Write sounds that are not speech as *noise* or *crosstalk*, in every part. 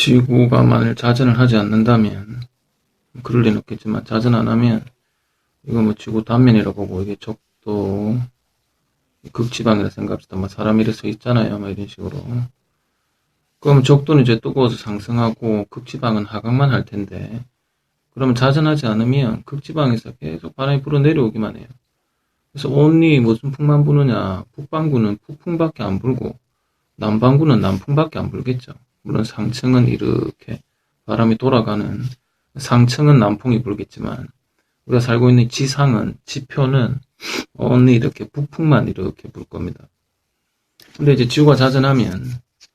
지구가 만일 자전을 하지 않는다면, 그럴 리는 없겠지만, 자전 안 하면, 이거 뭐 지구 단면이라고 보고, 이게 적도, 극지방이라 생각합시다. 뭐 사람이 이래 서 있잖아요. 뭐 이런 식으로. 그러면 적도는 이제 뜨거워서 상승하고, 극지방은 하강만 할 텐데, 그러면 자전하지 않으면 극지방에서 계속 바람이 불어 내려오기만 해요. 그래서 온리 무슨 풍만 부느냐, 북반구는 북풍밖에 안 불고, 남반구는 남풍밖에 안 불겠죠. 물론 상층은 이렇게 바람이 돌아가는 상층은 남풍이 불겠지만 우리가 살고 있는 지상은 지표는 only 이렇게 북풍만 이렇게 불 겁니다. 근데 이제 지구가 자전하면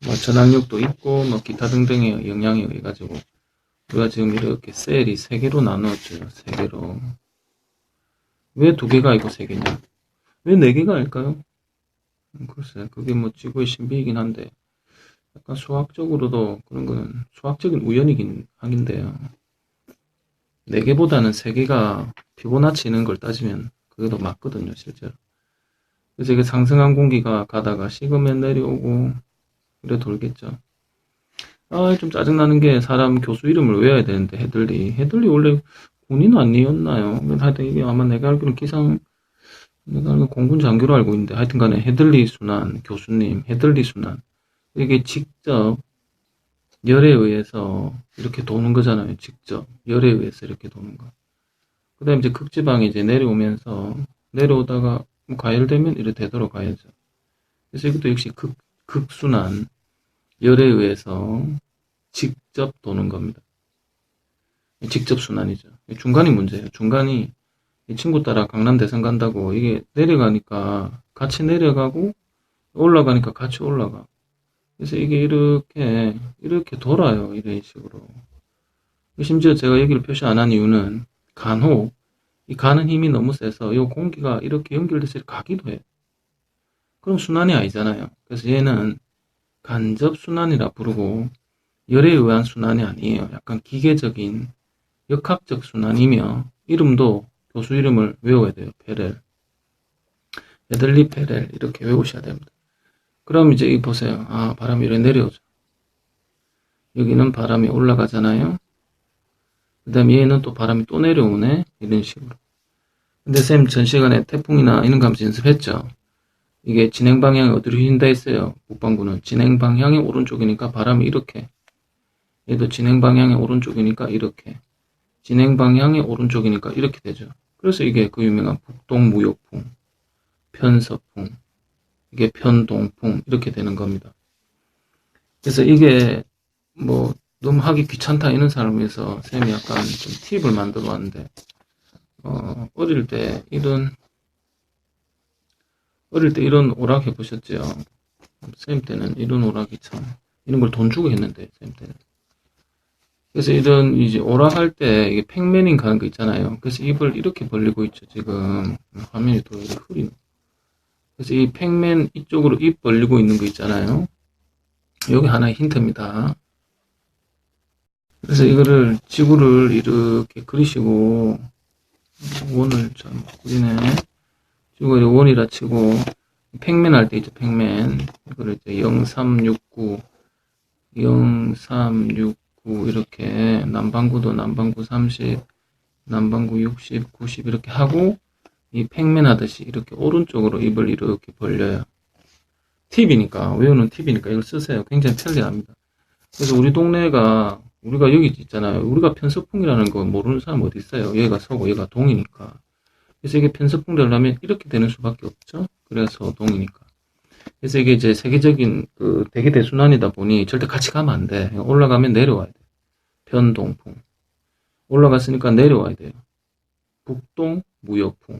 뭐 전압력도 있고 뭐 기타 등등의 영향에 의해 가지고 우리가 지금 이렇게 셀이 세 개로 나누었죠. 세 개로. 왜 두 개가 아니고 세 개냐? 왜 네 개가 아닐까요? 음, 글쎄, 그게 뭐 지구의 신비이긴 한데, 약간 수학적으로도 그런 거는 수학적인 우연이긴 하긴데요. 네 개보다는 세 개가 피보나치 있는 걸 따지면 그게 더 맞거든요, 실제로. 그래서 이게 상승한 공기가 가다가 식으면 내려오고, 이래 돌겠죠. 아, 좀 짜증나는 게 사람 교수 이름을 외워야 되는데, 헤들리. 헤들리 원래 군인 아니었나요? 하여튼 이게 아마 내가 알기로는 기상, 내가 알기로 공군 장교로 알고 있는데, 하여튼 간에 헤들리 순환 교수님, 헤들리 순환. 이게 직접 열에 의해서 이렇게 도는 거잖아요. 직접. 열에 의해서 이렇게 도는 거. 그 다음에 이제 극지방에 이제 내려오면서, 내려오다가 뭐 가열되면 이렇게 되도록 가야죠. 그래서 이것도 역시 극, 극순환. 열에 의해서 직접 도는 겁니다. 직접 순환이죠. 중간이 문제예요. 중간이 이 친구 따라 강남 대선 간다고 이게 내려가니까 같이 내려가고 올라가니까 같이 올라가. 그래서 이게 이렇게 이렇게 돌아요. 이런 식으로. 심지어 제가 여기를 표시 안 한 이유는 간혹 이 가는 힘이 너무 세서 이 공기가 이렇게 연결돼서 가기도 해요. 그럼 순환이 아니잖아요. 그래서 얘는 간접 순환이라 부르고 열에 의한 순환이 아니에요. 약간 기계적인 역학적 순환이며 이름도 교수 이름을 외워야 돼요. 페렐. 에들리 페렐 이렇게 외우셔야 됩니다. 그럼 이제 이 보세요. 아 바람이 이렇게 내려오죠. 여기는 바람이 올라가잖아요. 그 다음에 얘는 또 바람이 또 내려오네. 이런 식으로. 근데 쌤 전 시간에 태풍이나 이런 거 하면서 연습했죠. 이게 진행 방향이 어디로 휘인다 했어요. 북반구는 진행 방향이 오른쪽이니까 바람이 이렇게. 얘도 진행 방향이 오른쪽이니까 이렇게. 진행 방향이 오른쪽이니까 이렇게 되죠. 그래서 이게 그 유명한 북동 무역풍, 편서풍, 이게 편동풍 이렇게 되는 겁니다. 그래서 이게 뭐 너무 하기 귀찮다 이런 사람을 위해서 쌤이 약간 좀 팁을 만들어 왔는데 어, 어릴 때 이런 어릴 때 이런 오락 해보셨죠? 쌤 때는 이런 오락이 참 이런 걸 돈 주고 했는데 쌤 때는 그래서 이런 이제 오락할 때 이게 팩맨인 가는 거 있잖아요. 그래서 입을 이렇게 벌리고 있죠. 지금 화면이 또 흐리네. 그래서 이 팩맨 이쪽으로 입 벌리고 있는 거 있잖아요. 여기 하나의 힌트입니다. 그래서 이거를 지구를 이렇게 그리시고 원을 좀 그리네. 지구가 원이라 치고 팩맨 할 때 있죠. 팩맨 이거를 이제 0369 0369 이렇게 남반구도 남반구 30 남반구 60 90 이렇게 하고 이 팩맨 하듯이 이렇게 오른쪽으로 입을 이렇게 벌려요. 팁이니까 외우는 팁이니까 이걸 쓰세요. 굉장히 편리합니다. 그래서 우리 동네가 우리가 여기 있잖아요. 우리가 편서풍이라는 거 모르는 사람 어디 있어요? 얘가 서고 얘가 동이니까. 그래서 이게 편서풍 되려면 이렇게 되는 수밖에 없죠. 그래서 동이니까. 그래서 이게 이제 세계적인 그 대기 대순환이다 보니 절대 같이 가면 안 돼. 올라가면 내려와야 돼. 편동풍. 올라갔으니까 내려와야 돼요. 북동 무역풍.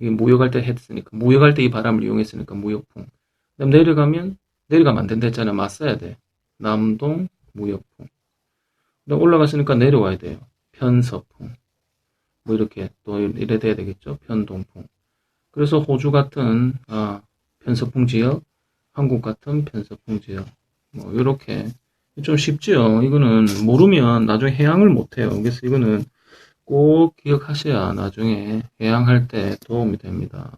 이게 무역할 때 했으니까 무역할 때 이 바람을 이용했으니까 무역풍. 그다음 내려가면 내려가면 안 된다 했잖아요. 맞서야 돼. 남동 무역풍. 그다음 올라갔으니까 내려와야 돼요. 편서풍. 뭐 이렇게 또 이래 돼야 되겠죠. 편동풍. 그래서 호주 같은 아, 편서풍 지역, 한국 같은 편서풍 지역, 뭐 이렇게 좀 쉽죠. 이거는 모르면 나중에 해양을 못 해요. 그래서 이거는 꼭 기억하셔야 나중에 해양할 때 도움이 됩니다.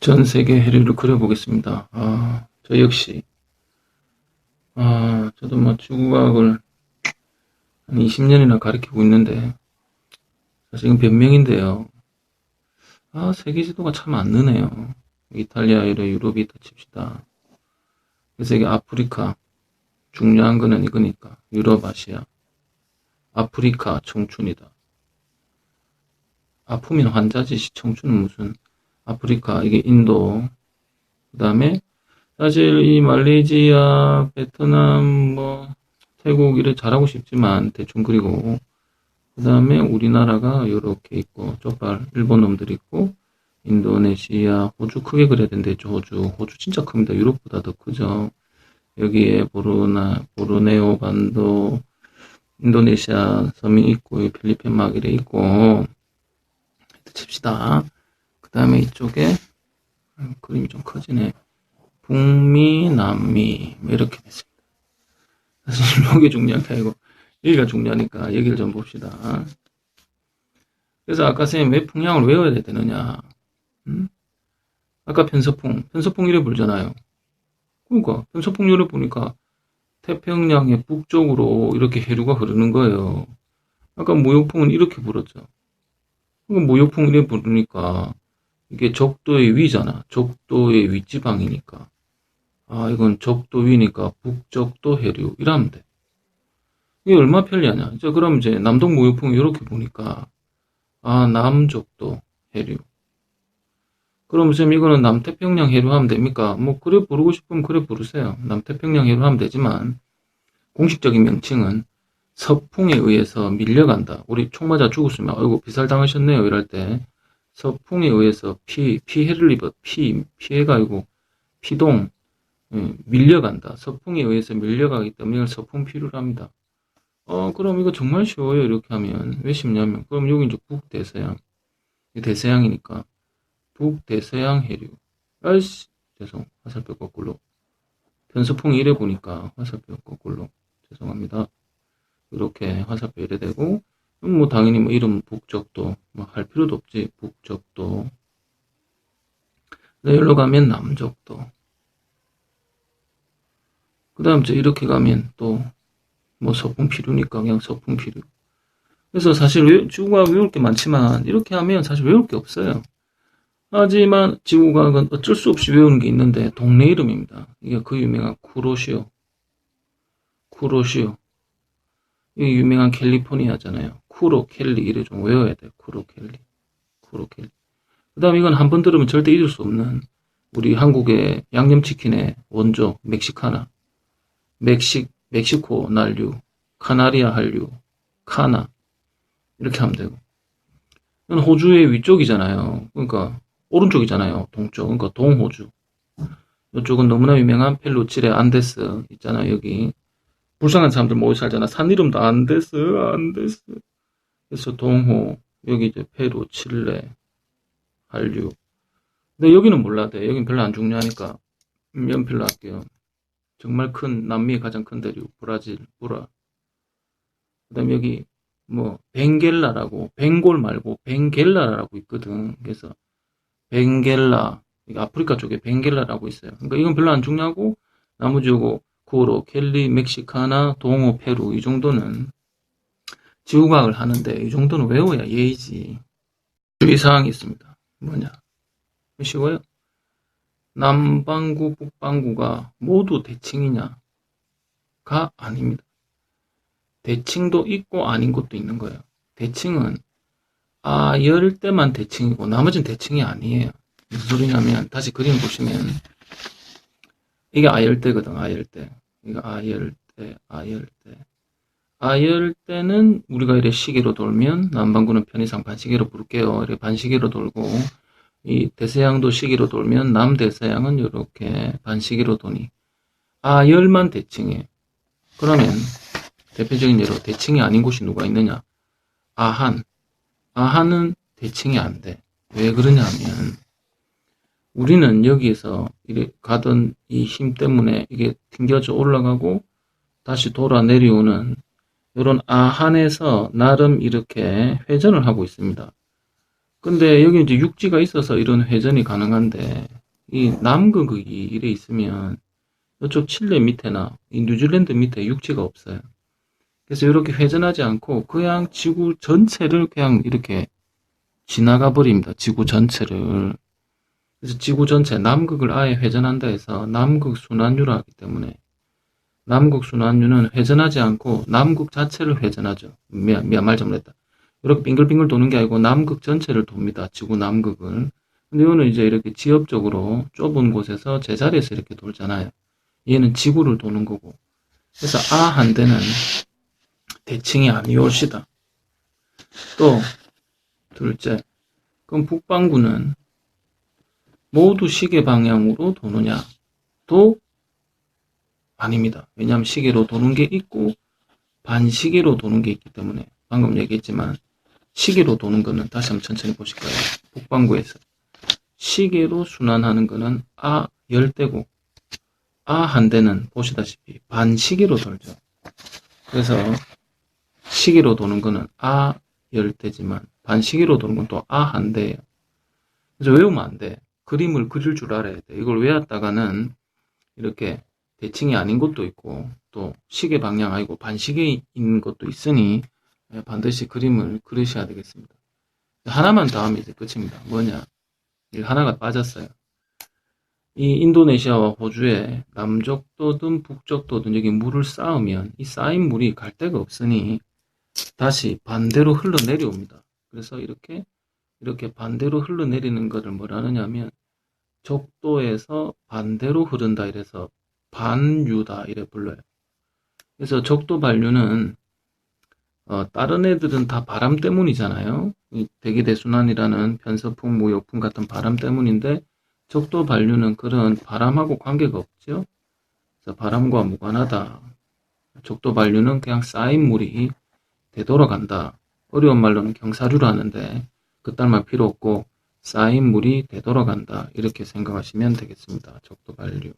전 세계 해류를 그려보겠습니다. 아, 저 역시 아, 저도 뭐 지구과학을 한 20년이나 가르치고 있는데, 사실 이건 변명인데요. 아, 세계 지도가 참 안 느네요. 이탈리아, 이래 유럽이 다 칩시다. 그래서 이게 아프리카, 중요한 거는 이거니까. 유럽, 아시아. 아프리카, 청춘이다. 아프면 환자지, 청춘은 무슨, 아프리카, 이게 인도, 그 다음에, 사실 이 말레이시아, 베트남, 뭐, 태국 이래 잘하고 싶지만, 대충 그리고, 그 다음에 우리나라가 이렇게 있고, 쪽발, 일본 놈들 있고, 인도네시아, 호주 크게 그려야 된대죠, 호주. 호주 진짜 큽니다. 유럽보다 더 크죠. 여기에 보르나, 보르네오 반도, 인도네시아 섬이 있고, 이 필리핀 막 이래 있고, 칩시다. 그 다음에 이쪽에, 음, 그림이 좀 커지네. 북미, 남미, 뭐 이렇게 됐습니다. 사실 *laughs* 이게 중요한 게 아니고, 여기가 중요하니까 여기를 좀 봅시다. 그래서 아까 선생님 왜 풍량을 외워야 되느냐. 음? 아까 편서풍, 편서풍 이래 불잖아요. 그러니까 편서풍 이래 보니까 태평양의 북쪽으로 이렇게 해류가 흐르는 거예요. 아까 무역풍은 이렇게 불었죠. 그러니까 무역풍 이래 부르니까 이게 적도의 위잖아. 적도의 윗지방이니까. 아, 이건 적도 위니까 북적도 해류. 이러면 돼. 이게 얼마 편리하냐. 자, 그럼 이제 남동 무역풍 이렇게 보니까, 아, 남적도 해류. 그럼 쌤 이거는 남태평양 해류 하면 됩니까? 뭐, 그래 부르고 싶으면 그래 부르세요. 남태평양 해류 하면 되지만, 공식적인 명칭은 서풍에 의해서 밀려간다. 우리 총 맞아 죽었으면, 아이고, 비살당하셨네요. 이럴 때, 서풍에 의해서 피, 피해를 입어, 피, 피해가 아니고, 피동, 예, 밀려간다. 서풍에 의해서 밀려가기 때문에 이걸 서풍 피를 합니다. 어, 그럼 이거 정말 쉬워요. 이렇게 하면. 왜 쉽냐면, 그럼 여기 이제 북대서양. 이 대서양이니까. 북대서양 해류. 아이씨, 죄송. 화살표 거꾸로. 편서풍이 이래 보니까 화살표 거꾸로. 죄송합니다. 이렇게 화살표 이래 되고, 뭐 당연히 뭐 이름 북적도, 뭐 할 필요도 없지. 북적도. 여기로 가면 남적도. 그 다음 저 이렇게 가면 또 뭐 서풍 필요니까 그냥 서풍 필요. 그래서 사실 외, 지구과학 외울 게 많지만 이렇게 하면 사실 외울 게 없어요. 하지만 지구과학은 어쩔 수 없이 외우는 게 있는데 동네 이름입니다. 이게 그 유명한 쿠로시오. 쿠로시오. 이 유명한 캘리포니아잖아요. 쿠로 켈리 이래 좀 외워야 돼. 쿠로 켈리. 쿠로 켈리. 그 다음 이건 한 번 들으면 절대 잊을 수 없는 우리 한국의 양념치킨의 원조 멕시카나. 멕식, 멕시코 난류, 카나리아 한류, 카나. 이렇게 하면 되고. 이건 호주의 위쪽이잖아요. 그러니까, 오른쪽이잖아요. 동쪽. 그러니까 동호주. 이쪽은 너무나 유명한 펠루칠의 안데스 있잖아요. 여기. 불쌍한 사람들 모여 살잖아. 산 이름도 안데스, 안데스. 그래서 동호, 여기 이제 페루, 칠레, 한류. 근데 여기는 몰라도 돼. 여긴 별로 안 중요하니까. 음, 연필로 할게요. 정말 큰 남미의 가장 큰 대륙 브라질 브라 그 다음 에 여기 뭐 벵겔라라고 벵골 말고 벵겔라라고 있거든 그래서 벵겔라 아프리카 쪽에 벵겔라라고 있어요 그러니까 이건 별로 안 중요하고 나머지 요거 쿠로 켈리 멕시카나 동호 페루 이 정도는 지구과학을 하는데 이 정도는 외워야 예의지 주의사항이 있습니다 뭐냐 쉬워요 남반구, 북반구가 모두 대칭이냐가 아닙니다. 대칭도 있고 아닌 것도 있는 거예요. 대칭은 아, 열 때만 대칭이고 나머지는 대칭이 아니에요. 무슨 소리냐면 다시 그림 보시면 이게 아열대거든, 아열대. 이거 아열대, 아열대. 아열대는 우리가 이래 시계로 돌면 남반구는 편의상 반시계로 부를게요. 이래 반시계로 돌고 이 대서양도 시기로 돌면 남대서양은 이렇게 반시기로 도니 아 열만 대칭해 그러면 대표적인 예로 대칭이 아닌 곳이 누가 있느냐 아한 아한은 대칭이 안 돼 왜 그러냐 하면 우리는 여기에서 가던 이 힘 때문에 이게 튕겨져 올라가고 다시 돌아 내려오는 이런 아한에서 나름 이렇게 회전을 하고 있습니다. 근데 여기 이제 육지가 있어서 이런 회전이 가능한데 이 남극이 이래 있으면 이쪽 칠레 밑에나 이 뉴질랜드 밑에 육지가 없어요. 그래서 이렇게 회전하지 않고 그냥 지구 전체를 그냥 이렇게 지나가 버립니다. 지구 전체를. 그래서 지구 전체 남극을 아예 회전한다 해서 남극 순환유라 하기 때문에 남극 순환유는 회전하지 않고 남극 자체를 회전하죠. 미안, 미안 말 잘못했다. 이렇게 빙글빙글 도는 게 아니고 남극 전체를 돕니다. 지구 남극을. 근데 이거는 이제 이렇게 지엽적으로 좁은 곳에서 제자리에서 이렇게 돌잖아요. 얘는 지구를 도는 거고. 그래서 아 한대는 대칭이 아니올시다. 또 둘째, 그럼 북반구는 모두 시계 방향으로 도느냐? 도 아닙니다. 왜냐하면 시계로 도는 게 있고 반시계로 도는 게 있기 때문에 방금 얘기했지만 시계로 도는 거는 다시 한번 천천히 보실 거예요. 북반구에서 시계로 순환하는 거는 아 열대고 아 한 대는 보시다시피 반시계로 돌죠. 그래서 시계로 도는 거는 아 열대지만 반시계로 도는 건 또 아 한 대예요. 그래서 외우면 안 돼. 그림을 그릴 줄 알아야 돼. 이걸 외웠다가는 이렇게 대칭이 아닌 것도 있고 또 시계 방향 아니고 반시계인 것도 있으니 예, 반드시 그림을 그리셔야 되겠습니다. 하나만 더 하면 이제 끝입니다. 뭐냐? 이 하나가 빠졌어요. 이 인도네시아와 호주에 남쪽도든 북쪽도든 여기 물을 쌓으면 이 쌓인 물이 갈 데가 없으니 다시 반대로 흘러내려옵니다. 그래서 이렇게 이렇게 반대로 흘러내리는 것을 뭐라 하느냐면 적도에서 반대로 흐른다 이래서 반유다 이래 불러요. 그래서 적도 반류는 어, 다른 애들은 다 바람 때문이잖아요. 이 대기대순환이라는 편서풍, 무역풍 같은 바람 때문인데 적도 반류는 그런 바람하고 관계가 없죠. 그래서 바람과 무관하다. 적도 반류는 그냥 쌓인 물이 되돌아간다. 어려운 말로는 경사류로 하는데 그 딸만 필요 없고 쌓인 물이 되돌아간다. 이렇게 생각하시면 되겠습니다. 적도 반류.